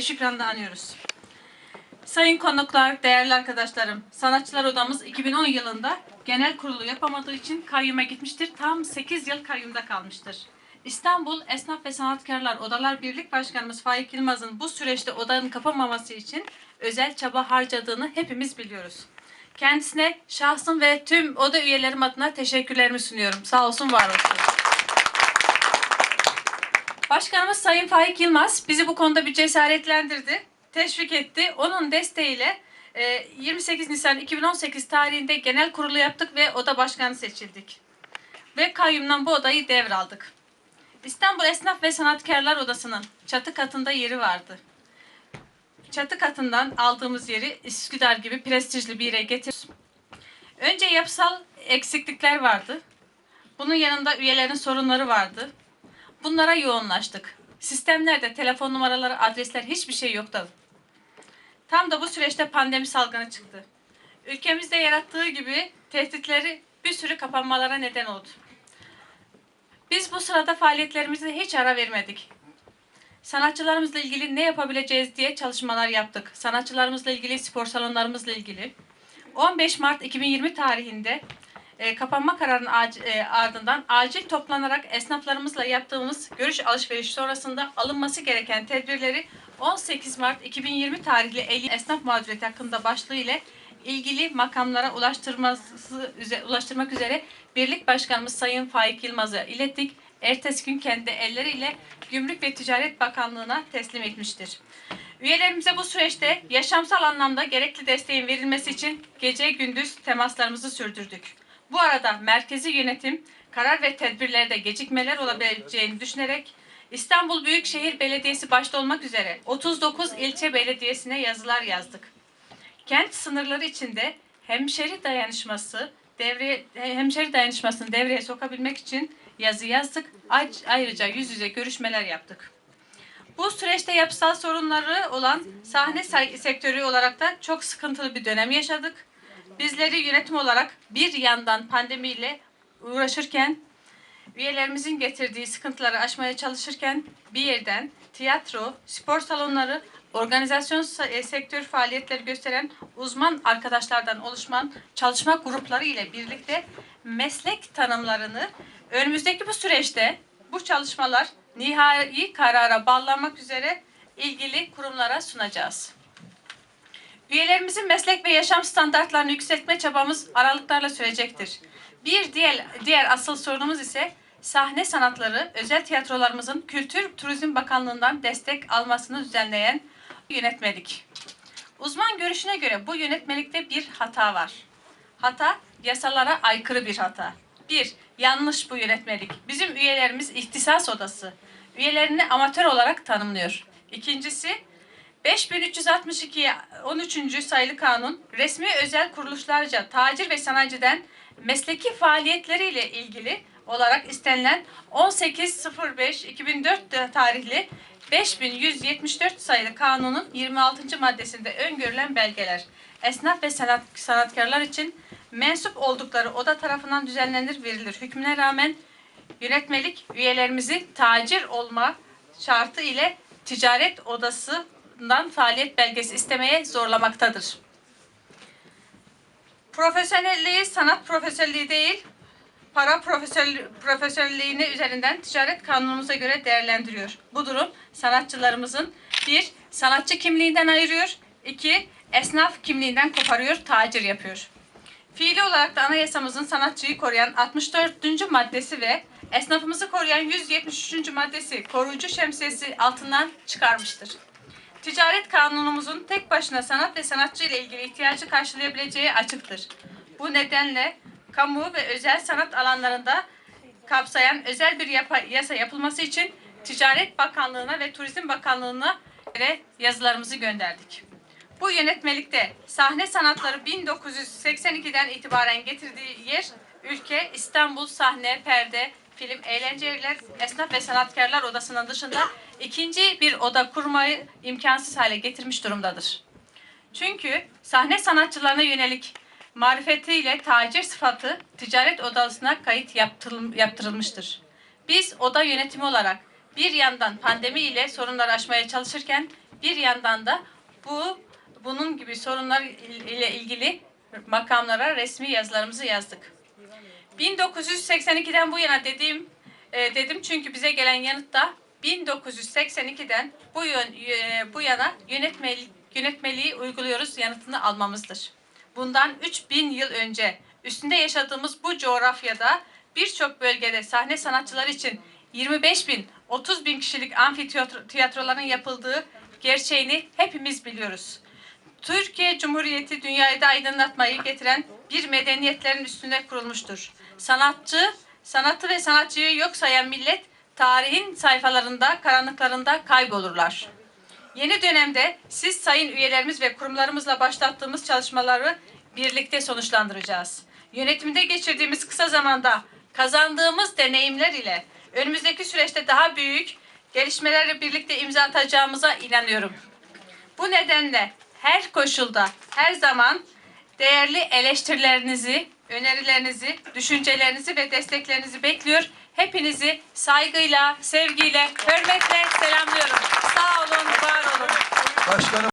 ekranında anıyoruz. Sayın konuklar, değerli arkadaşlarım, Sanatçılar Odamız 2010 yılında genel kurulu yapamadığı için kayyuma gitmiştir. Tam 8 yıl kayyumda kalmıştır. İstanbul Esnaf ve Sanatkarlar Odalar Birlik Başkanımız Faik Yılmaz'ın bu süreçte odanın kapanmaması için özel çaba harcadığını hepimiz biliyoruz. Kendisine şahsım ve tüm oda üyelerim adına teşekkürlerimi sunuyorum. Sağ olsun, var olsun. Başkanımız Sayın Faik Yılmaz bizi bu konuda bir cesaretlendirdi, teşvik etti. Onun desteğiyle e, 28 Nisan 2018 tarihinde genel kurulu yaptık ve oda başkanı seçildik. Ve kayyumdan bu odayı devraldık. İstanbul Esnaf ve Sanatkarlar Odası'nın çatı katında yeri vardı. Çatı katından aldığımız yeri Üsküdar gibi prestijli bir yere getir. Önce yapısal eksiklikler vardı. Bunun yanında üyelerin sorunları vardı. Bunlara yoğunlaştık. Sistemlerde telefon numaraları, adresler hiçbir şey yoktu. Tam da bu süreçte pandemi salgını çıktı. Ülkemizde yarattığı gibi tehditleri bir sürü kapanmalara neden oldu. Biz bu sırada faaliyetlerimize hiç ara vermedik. Sanatçılarımızla ilgili ne yapabileceğiz diye çalışmalar yaptık. Sanatçılarımızla ilgili, spor salonlarımızla ilgili. 15 Mart 2020 tarihinde e, kapanma kararının ac- e, ardından acil toplanarak esnaflarımızla yaptığımız görüş alışveriş sonrasında alınması gereken tedbirleri 18 Mart 2020 tarihli 50 esnaf mağduriyeti hakkında başlığı ile ilgili makamlara ulaştırması üze- ulaştırmak üzere Birlik Başkanımız Sayın Faik Yılmaz'a ilettik. Ertesi gün kendi elleriyle Gümrük ve Ticaret Bakanlığı'na teslim etmiştir. Üyelerimize bu süreçte yaşamsal anlamda gerekli desteğin verilmesi için gece gündüz temaslarımızı sürdürdük. Bu arada merkezi yönetim karar ve tedbirlerde gecikmeler olabileceğini düşünerek İstanbul Büyükşehir Belediyesi başta olmak üzere 39 ilçe belediyesine yazılar yazdık. Kent sınırları içinde hemşeri dayanışması devreye hemşeri dayanışmasını devreye sokabilmek için yazı yazdık. Ay- Ayrıca yüz yüze görüşmeler yaptık. Bu süreçte yapısal sorunları olan sahne sektörü olarak da çok sıkıntılı bir dönem yaşadık. Bizleri yönetim olarak bir yandan pandemiyle uğraşırken, üyelerimizin getirdiği sıkıntıları aşmaya çalışırken bir yerden tiyatro, spor salonları, organizasyon e, sektör faaliyetleri gösteren uzman arkadaşlardan oluşan çalışma grupları ile birlikte meslek tanımlarını önümüzdeki bu süreçte bu çalışmalar nihai karara bağlanmak üzere ilgili kurumlara sunacağız. Üyelerimizin meslek ve yaşam standartlarını yükseltme çabamız aralıklarla sürecektir. Bir diğer, diğer asıl sorunumuz ise sahne sanatları, özel tiyatrolarımızın Kültür Turizm Bakanlığı'ndan destek almasını düzenleyen yönetmelik. Uzman görüşüne göre bu yönetmelikte bir hata var. Hata yasalara aykırı bir hata. Bir, yanlış bu yönetmelik. Bizim üyelerimiz ihtisas odası. Üyelerini amatör olarak tanımlıyor. İkincisi, 5362 13. sayılı kanun resmi özel kuruluşlarca tacir ve sanayiciden mesleki faaliyetleriyle ilgili olarak istenilen 18.05.2004 tarihli 5174 sayılı kanunun 26. maddesinde öngörülen belgeler esnaf ve sanat, sanatkarlar için mensup oldukları oda tarafından düzenlenir verilir. Hükmüne rağmen yönetmelik üyelerimizi tacir olma şartı ile ticaret odasından faaliyet belgesi istemeye zorlamaktadır. Profesyonelliği sanat profesyonelliği değil, para profesyonel, profesyonelliğini üzerinden ticaret kanunumuza göre değerlendiriyor. Bu durum sanatçılarımızın bir, sanatçı kimliğinden ayırıyor, iki, esnaf kimliğinden koparıyor, tacir yapıyor. Fiili olarak da anayasamızın sanatçıyı koruyan 64. maddesi ve esnafımızı koruyan 173. maddesi koruyucu şemsiyesi altından çıkarmıştır. Ticaret kanunumuzun tek başına sanat ve sanatçı ile ilgili ihtiyacı karşılayabileceği açıktır. Bu nedenle kamu ve özel sanat alanlarında kapsayan özel bir yapa- yasa yapılması için Ticaret Bakanlığı'na ve Turizm Bakanlığı'na göre yazılarımızı gönderdik. Bu yönetmelikte sahne sanatları 1982'den itibaren getirdiği yer ülke İstanbul sahne, perde, film, eğlence evler, esnaf ve sanatkarlar odasının dışında ikinci bir oda kurmayı imkansız hale getirmiş durumdadır. Çünkü sahne sanatçılarına yönelik marifetiyle tacir sıfatı ticaret odasına kayıt yaptırıl- yaptırılmıştır. Biz oda yönetimi olarak bir yandan pandemi ile sorunları aşmaya çalışırken bir yandan da bu bunun gibi sorunlar il- ile ilgili makamlara resmi yazılarımızı yazdık. 1982'den bu yana dediğim e, dedim çünkü bize gelen yanıtta 1982'den bu yön, e, bu yana yönetmeli, yönetmeliği uyguluyoruz yanıtını almamızdır. Bundan 3000 yıl önce üstünde yaşadığımız bu coğrafyada birçok bölgede sahne sanatçıları için 25 bin, 30 bin kişilik amfitiyatroların yapıldığı gerçeğini hepimiz biliyoruz. Türkiye Cumhuriyeti dünyayı da aydınlatmayı getiren bir medeniyetlerin üstünde kurulmuştur. Sanatçı, sanatı ve sanatçıyı yok sayan millet tarihin sayfalarında, karanlıklarında kaybolurlar. Yeni dönemde siz sayın üyelerimiz ve kurumlarımızla başlattığımız çalışmaları birlikte sonuçlandıracağız. Yönetimde geçirdiğimiz kısa zamanda kazandığımız deneyimler ile önümüzdeki süreçte daha büyük gelişmelerle birlikte imza atacağımıza inanıyorum. Bu nedenle her koşulda, her zaman değerli eleştirilerinizi, önerilerinizi, düşüncelerinizi ve desteklerinizi bekliyor. Hepinizi saygıyla, sevgiyle, hürmetle selamlıyorum. Sağ olun, var olun. Başkanım